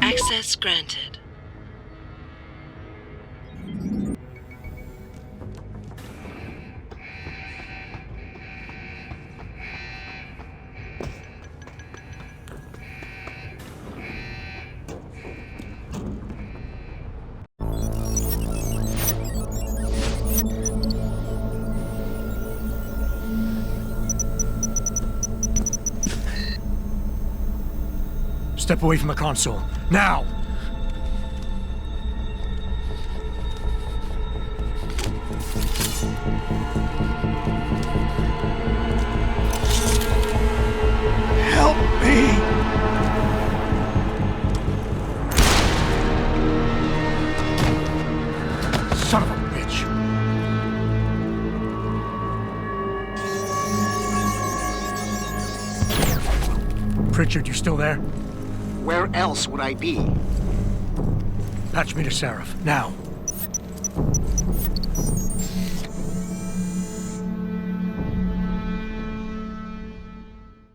Access granted. Step away from the console. Now! Help me! Son of a bitch! Pritchard, you still there? Where else would I be? Patch me to Seraph, now.